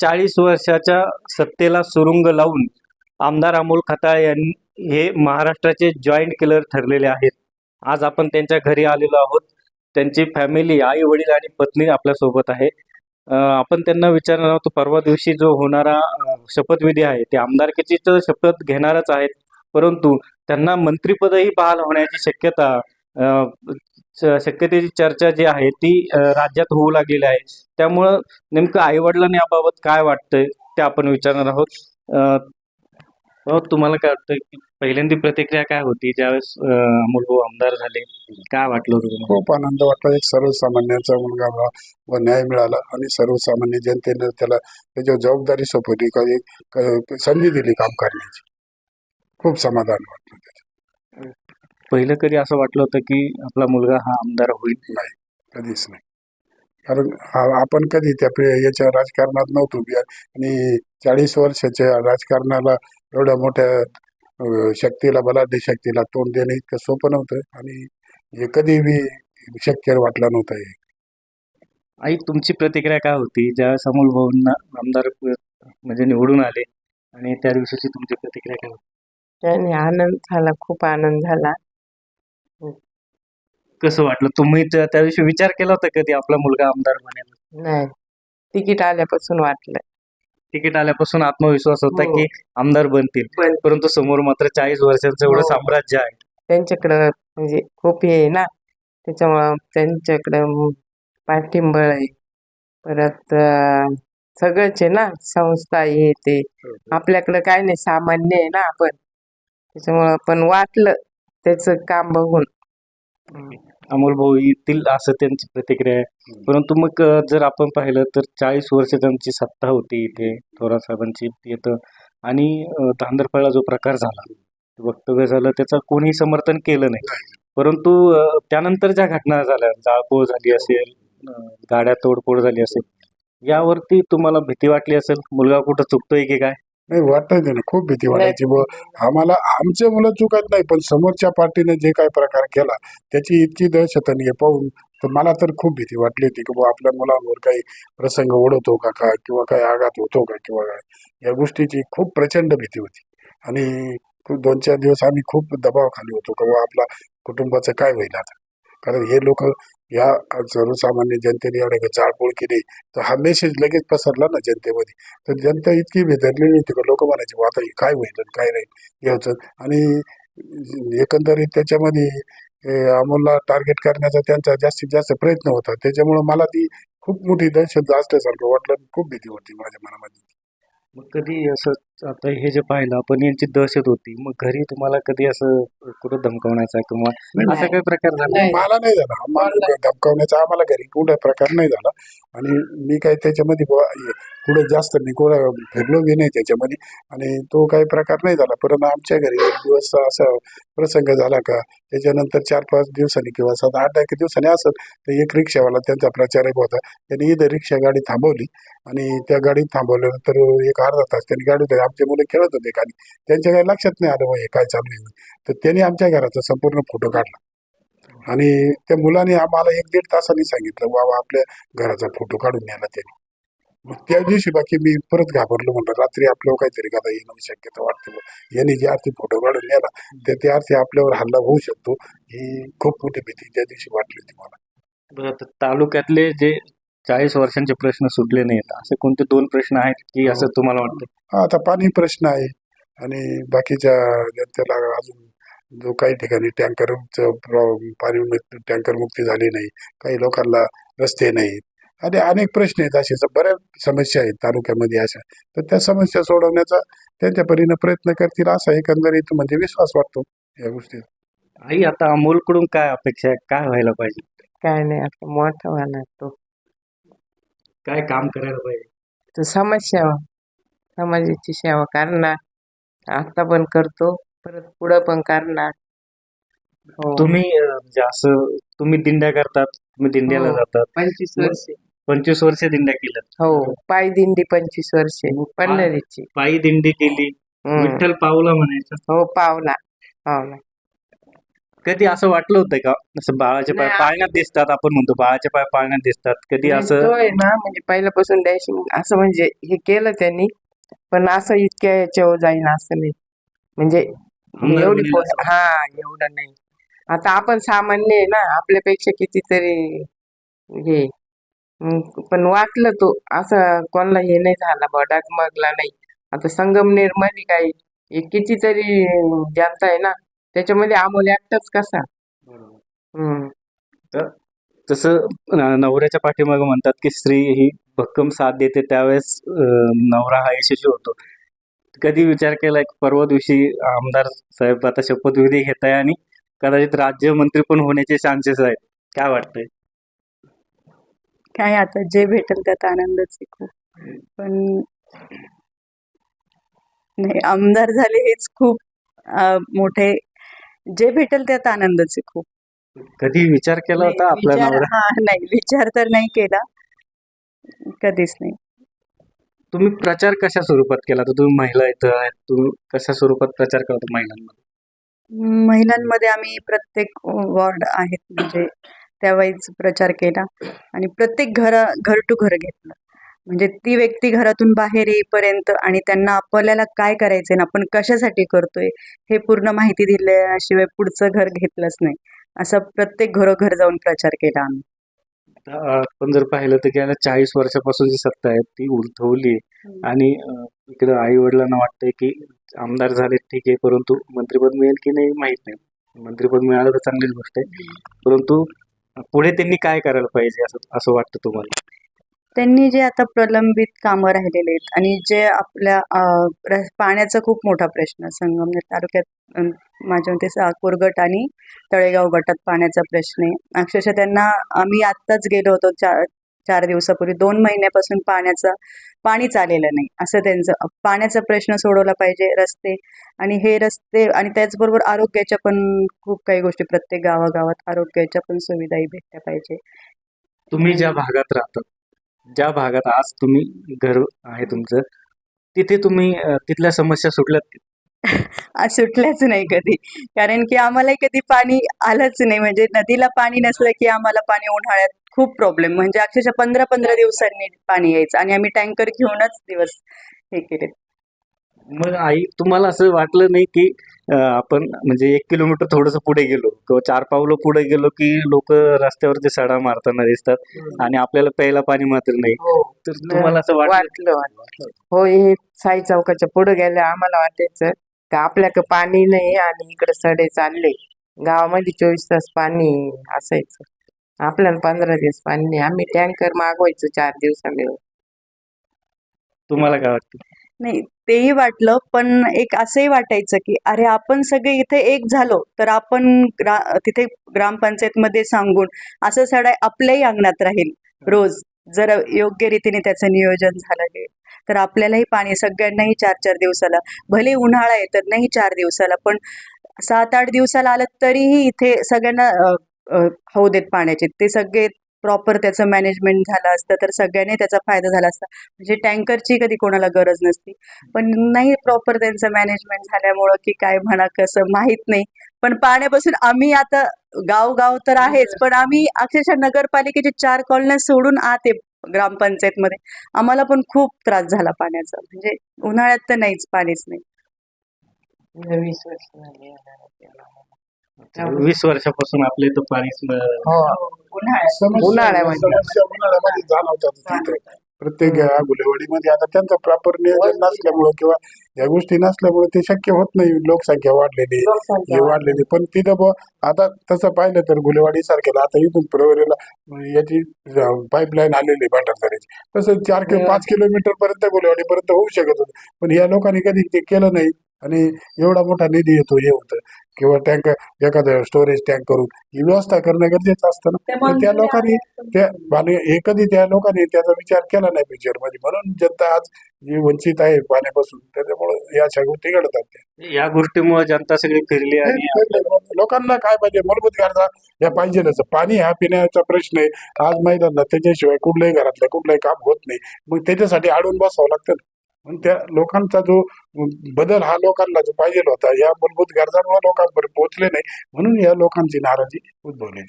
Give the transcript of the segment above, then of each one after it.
चाळीस वर्षाच्या सत्तेला सुरुंग लावून आमदार अमोल खताळ यांनी हे महाराष्ट्राचे जॉईंट किलर ठरलेले आहेत. आज आपण त्यांच्या घरी आलेलो आहोत. त्यांची फॅमिली आई वडील आणि पत्नी आपल्यासोबत आहे. आपण त्यांना विचारणार आहोत परवा दिवशी जो होणारा शपथविधी आहे ते आमदारकीची तर शपथ घेणारच आहेत. परंतु त्यांना मंत्रिपदही बहाल होण्याची शक्यता शक्यतेची चर्चा जी आहे ती राज्यात होऊ लागलेली आहे. त्यामुळं नेमकं आईवडिलांना याबाबत काय वाटतंय ते आपण विचारणार आहोत. तुम्हाला काय वाटतं की पहिल्यांदी प्रतिक्रिया काय होती? ज्यावेळेस अं, अमोल भाऊ आमदार झाले काय वाटलं होतं खूप आनंद वाटला. एक सर्वसामान्यांचा मुलगा व न्याय मिळाला आणि सर्वसामान्य जनतेनं त्याला त्याच्या जबाबदारी सोपवली. संधी दिली काम करण्याची. खूप समाधान वाटलं त्याच्या पहिलं कधी असं वाटलं होतं की आपला मुलगा हा आमदार होईल? कधीच नाही. कारण आपण कधी त्या पे- याच्या राजकारणात नव्हतो आणि चाळीस वर्षाच्या राजकारणाला एवढ्या मोठ्या शक्तीला बलाढ्य शक्तीला तोंड देणं इतकं सोपं नव्हतं. आणि हे कधी बी शक्य वाटलं नव्हतं हे. आई तुमची प्रतिक्रिया काय होती? ज्यावेळेस अमोल भाऊंना आमदार म्हणजे निवडून आले आणि त्या दिवशीची तुमची प्रतिक्रिया काय होती? त्याने आनंद झाला खूप आनंद झाला. कसं वाटलं? तुम्ही त्या त्या दिवशी विचार केला होता कधी आपला मुलगा आमदार बनेल? नाही. तिकीट आल्यापासून वाटलं. तिकीट आल्यापासून आत्मविश्वास होता हो. की आमदार बनतील. पण परंतु समोर मात्र चाळीस वर्षांचं एवढं हो. साम्राज्य आहे. त्यांच्याकडं म्हणजे खूप हे आहे ना? त्याच्यामुळं त्यांच्याकडं पाठिंबळ आहे. परत अं, सगळंच आहे ना? संस्था हे ते. आपल्याकडं काय नाही? सामान्य आहे ना आपण. त्याच्यामुळं पण वाटलं त्याचं काम बघून. अमोल भाऊ येतील असं त्यांची प्रतिक्रिया आहे. परंतु मग जर आपण पाहिलं तर चाळीस वर्ष त्यांची सत्ता होती इथे थोरात साहेबांची येतं आणि धांदरफळा जो प्रकार झाला वक्तव्य झालं त्याचं कोणीही समर्थन केलं नाही. परंतु त्यानंतर ज्या घटना झाल्या जाळपोळ झाली असेल गाड्या तोडफोड झाली असेल यावरती तुम्हाला भीती वाटली असेल? मुलगा कुठं चुकतोय की काय? नाही वाटायचं ना खूप भीती वाटायची. व आम्हाला आमचे मुलं चुकत नाही पण समोरच्या पार्टीने जे काही प्रकार केला त्याची इतकी दहशत आणि हे पाहून तर मला तर खूप भीती वाटली होती की बुवा आपल्या मुलांवर काही प्रसंग ओढवतो का काय किंवा काही आघात होतो का किंवा काय या गोष्टीची खूप प्रचंड भीती होती. आणि खूप दोन चार दिवस आम्ही खूप दबावाखाली होतो का बुवा आपला कुटुंबाचं काय होईल आता? कारण हे लोक या सर्वसामान्य जनतेने एवढ्या जाळपोळ केली. तर हा मेसेज लगेच पसरला ना जनतेमध्ये. तर जनता इतकी भेदरलेली होती का लोक म्हणायची "बुवा, आता काय होईल आणि काय नाही? याचं आणि एकंदरीत त्याच्यामध्ये अमोलला टार्गेट करण्याचा त्यांचा जास्तीत जास्त प्रयत्न होता. त्याच्यामुळं मला ती खूप मोठी दहशत असल्यासारखं वाटलं आणि खूप भीती होती माझ्या मनामध्ये. मग कधी असं आता हे जे पाहिलं आपण यांची दहशत होती. मग घरी तुम्हाला कधी असं कुठं धमकावण्याचा किंवा असा काही प्रकार झाला. मला नाही झाला. आम्हाला धमकावण्याचा आम्हाला घरी कुठे प्रकार नाही झाला. आणि मी काही त्याच्यामध्ये बुवा कुठे जास्त मी कुठं फिरलो बी नाही त्याच्यामध्ये. आणि तो काही प्रकार नाही झाला. परंतु आमच्या घरी एक दिवस असा प्रसंग झाला का त्याच्यानंतर चार पाच दिवसांनी किंवा सात आठ एक दिवसांनी असत तर एक रिक्षावाला त्यांचा प्रचारक होता. त्यांनी इथं रिक्षा गाडी थांबवली. आणि त्या गाडीत थांबवल्यानंतर एक अर्धा तास त्यांनी गाडी होती आमचे मुलं खेळत होते खाली त्यांच्या काही लक्षात नाही आलं बुवा हे काय चालू आहे? तर त्यांनी आमच्या घराचा संपूर्ण फोटो काढला. आणि त्या मुलाने आम्हाला एक दीड तासांनी सांगितलं बाबा आपल्या घराचा फोटो काढून न्यायला त्यांनी. मग त्या दिवशी बाकी मी परत घाबरलो म्हणलं रात्री आपल्यावर काहीतरी कदा येणं शक्यता वाटते यांनी जे अर्थी फोटो काढून नेला तर त्या अर्थी आपल्यावर हल्ला होऊ शकतो. ही खूप मोठी भीती त्या दिवशी वाटली होती मला. तालुक्यातले जे चाळीस वर्षांचे प्रश्न सुटले नाहीत. असे कोणते दोन प्रश्न आहेत की असं तुम्हाला वाटतं हा आता पाणी प्रश्न आहे आणि बाकीच्या जनतेला अजून जो काही ठिकाणी टँकरचं प्रॉ- पाणी मुक्त- टँकर मुक्ती झाली नाही काही लोकांना रस्ते नाहीत. आणि अनेक प्रश्न आहेत असे स- बऱ्याच समस्या आहेत तालुक्यामध्ये अशा. तर त्या समस्या सोडवण्याचा त्यांच्या परीने प्रयत्न करतील असा एकंदरीत म्हणजे विश्वास वाटतो या गोष्टीत. आई आता अमोलकडून काय अपेक्षा आहे? काय व्हायला पाहिजे? काय नाही आता मोठा व्हायला तो काय काम करायला पाहिजे? तो समाजसेवा समाजाची सेवा करणार. आता पण करतो परत पुढं पण करणार. हो. तुम्ही अं, म्हणजे असं तुम्ही दिंड्या करतात तुम्ही दिंड्याला हो. जातात. पंचवीस वर्ष. पंचवीस वर्ष दिंड्या केल्यात हो पाय दिंडी पंचवीस वर्षे पंढरीची पायी दिंडी केली. हम्म. विठ्ठल पावला म्हणायचं. हो पावला पावला. कधी असं वाटलं होतं का? असं बाळाचे पाय नाही, पाळण्यात दिसतात आपण म्हणतो बाळाचे पाय पाळण्यात दिसतात. कधी असं तो आहे ना म्हणजे पहिल्यापासून डॅशिंग असं म्हणजे हे केलं त्यांनी पण असं इतक्या याच्यावर जाईन असं नाही. म्हणजे एवढी बनेल असं. हा एवढं नाही. आता आपण सामान्य आहे ना आपल्यापेक्षा कितीतरी हे मग पण वाटलं तो असं कोणाला हे नाही झाला बा डगमगला नाही. आता संगमनेरमध्ये काही हे कितीतरी जनता आहे ना त्याच्यामध्ये अमोल एकटाच कसा? हम्म. तसं न- नवऱ्याच्या पाठीमागे म्हणतात की स्त्री ही भक्कम साथ देते त्यावेळेस अं, नवरा हा यशस्वी होतो. कधी विचार केलाय की परवा दिवशी आमदार साहेब आता शपथविधी घेत आहे आणि कदाचित राज्यमंत्री पण होण्याचे चान्सेस आहेत. काय वाटतंय? काय आता जे भेटेल त्यात आनंदच आहे खूप. पण नाही आमदार झाले हेच खूप अं, मोठे जे भेटेल त्यात आनंदच आहे खूप. कधी विचार केला होता नाही, आपला विचार- नवरा? हा नाही विचार तर नाही केला. कधीच नाही. तुम्ही प्रचार कशा स्वरूपात केला तर तुम्ही महिला इथं आहेत तुम्ही कशा स्वरूपात प्रचार करता महिलांमध्ये? महिलांमध्ये आम्ही प्रत्येक वॉर्ड आहेत म्हणजे त्यावेळीच प्रचार केला आणि प्रत्येक घर घर टू घर घेतलं. म्हणजे ती व्यक्ती घरातून बाहेर येईपर्यंत आणि त्यांना आपल्याला काय करायचंय ना आपण कशासाठी करतोय हे पूर्ण माहिती दिल्याशिवाय पुढचं घर घेतलंच नाही. असं प्रत्येक घरोघर जाऊन प्रचार केला आम्ही. आपण जर पाहिलं तर गेल्या चाळीस वर्षापासून जी सत्ता आहे ती उलथवली आणि इकडं आई वडिलांना वाटतंय की आमदार झाले ठीक आहे परंतु मंत्रिपद मिळेल की नाही माहीत नाही. मंत्रिपद मिळालं तर चांगलीच गोष्ट आहे. परंतु पुढे त्यांनी काय करायला पाहिजे असं असं वाटतं तुम्हाला? त्यांनी जे आता प्रलंबित कामं राहिलेले आहेत आणि जे आपल्या पाण्याचा खूप मोठा प्रश्न संगमनेर तालुक्यात माझ्या मते साकूर गट आणि तळेगाव गटात पाण्याचा प्रश्न आहे. अक्षरशः त्यांना आम्ही आत्ताच गेलो होतो चार चार दिवसापूर्वी. दोन महिन्यापासून पाण्याचा पाणी चालेलं नाही. असं त्यांचं पाण्याचा प्रश्न सोडवला पाहिजे रस्ते आणि हे रस्ते आणि त्याचबरोबर आरोग्याच्या पण खूप काही गोष्टी. प्रत्येक गावागावात आरोग्याच्या पण सुविधाही भेटल्या पाहिजे. तुम्ही ज्या भागात राहतात ज्या भागात आज तुम्ही घर आहे तुमचं तिथे तुम्ही तिथल्या समस्या सुटल्यात आज सुटल्याच नाही कधी. कारण की आम्हालाही कधी पाणी आलंच नाही. म्हणजे नदीला पाणी नसलं की आम्हाला पाणी उन्हाळ्यात खूप प्रॉब्लेम म्हणजे अक्षरशः पंधरा पंधरा दिवसांनी पाणी यायचं आणि आम्ही टँकर घेऊनच दिवस हे केले मग आई तुम्हाला असं वाटलं नाही की अं, आपण म्हणजे एक किलोमीटर थोडंसं पुढे गेलो किंवा चार पावलं पुढे गेलो की लोक रस्त्यावरती सडा मारताना दिसतात आणि आपल्याला प्यायला पाणी मात्र नाही. तर तुम्हाला असं वाटलं? वाटलं वाटलं. हो हे साई चौकाच्या पुढे गेले. आम्हाला वाटायचं का आपल्याकडे पाणी नाही आणि इकडे सडे चालले. गावामध्ये चोवीस तास पाणी असायचं. आपल्याला पंधरा दिवस पाणी नाही. आम्ही टँकर मागवायचो चार दिवसाला तुम्हाला काय वाटतं? नाही तेही वाटलं पण एक असंही वाटायचं की अरे आपण सगळे इथे एक झालो तर आपण ग्रा तिथे ग्रामपंचायतमध्ये सांगून असं सडाय आपल्याही अंगणात राहील रोज जर योग्य रीतीने त्याचं नियोजन झालं गेलं तर आपल्यालाही पाणी सगळ्यांनाही चार चार दिवसाला. भले उन्हाळा आहे तर नाही चार दिवसाला पण सात आठ दिवसाला आलं तरीही इथे सगळ्यांना हौदेत होऊ देत पाण्याचे. ते सगळे प्रॉपर त्याचं मॅनेजमेंट झालं असतं तर सगळ्यांनी त्याचा फायदा झाला असता. म्हणजे टँकरची कधी कोणाला गरज नसती. पण नाही प्रॉपर त्यांचं मॅनेजमेंट झाल्यामुळं की काय म्हणा कसं माहीत नाही. पण पाण्यापासून आम्ही आता गाव गाव तर आहेच पण आम्ही अक्षरशः नगरपालिकेचे चार कॉलन्या सोडून आत ग्रामपंचायतमध्ये. आम्हाला पण खूप त्रास झाला पाण्याचा. म्हणजे उन्हाळ्यात तर नाहीच पाणीच नाही. वीस वर्ष झाली वीस वर्षापासून आपल्या इथं पाणीच न- हो. उन्हाळ्यामध्ये. तिथे. प्रत्येक या गुलेवाडीमध्ये आता त्यांचं प्रॉपर नियोजन नसल्यामुळं किंवा या गोष्टी नसल्यामुळे ते शक्य होत नाही. लोकसंख्या वाढलेली हे वाढलेली. पण तिथं आता तसं पाहिलं तर गुलेवाडी सारख्याला आता इथून प्रवरेला याची पाईपलाईन आलेली भंडारदऱ्याची. तसं चार किलो पाच किलोमीटर पर्यंत गुलेवाडी पर्यंत होऊ शकत होतं. पण या लोकांनी कधी ते केलं नाही. आणि एवढा मोठा निधी येतो हे होतं. किंवा टँक एखादं स्टोरेज टँक करून ही व्यवस्था करणं गरजेचं असतं ना. पण त्या लोकांनी त्या आणि हे कधी त्या लोकांनी त्याचा विचार केला नाही पिक्चरमध्ये म्हणून जनता आज जी वंचित आहे पाण्यापासून त्याच्यामुळे या अशा गोष्टी घडतात. त्या. या गोष्टीमुळे जनता सगळी फिरली लोकांना काय पाहिजे? मूलभूत गरजा या पाहिजेलच. पाणी हा पिण्याचा प्रश्न आहे. आज महिलांना त्याच्याशिवाय कुठल्याही घरातलं कुठलंही काम होत नाही. मग त्याच्यासाठी अडून बसावं लागतं ना. म्हणून त्या लोकांचा जो बदल हा लोकांना जो पाहिजे होता या मूलभूत गरजांमुळे लोकांपर्यंत पोहोचले नाही म्हणून या लोकांची नाराजी उद्भवली.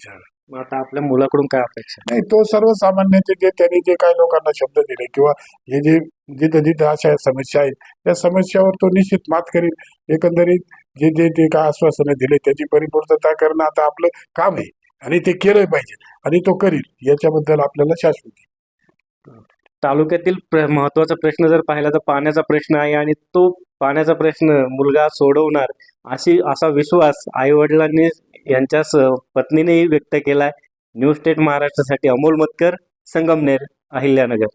मग आता आपल्या मुलाकडून काय अपेक्षा? नाही तो सर्वसामान्यांचे जे त्यांनी जे काही लोकांना शब्द दिले किंवा हे जे जिथं जिथं अशा समस्या आहेत त्या समस्यावर तो निश्चित मात करील एकंदरीत जे जे ते काय आश्वासनं दिले त्याची परिपूर्तता करणं आता आपलं काम आहे. आणि ते केलं पाहिजे. आणि तो करील याच्याबद्दल आपल्याला शाश्वती. तालुक्यातील प्र- महत्त्वाचा प्रश्न जर पाहिला तर पाण्याचा प्रश्न आहे आणि तो पाण्याचा प्रश्न मुलगा सोडवणार अशी असा विश्वास आई वडिलांनी यांच्या पत्नीनेही व्यक्त केलाय. न्यू स्टेट महाराष्ट्रासाठी अमोल मतकर संगमनेर अहिल्यानगर.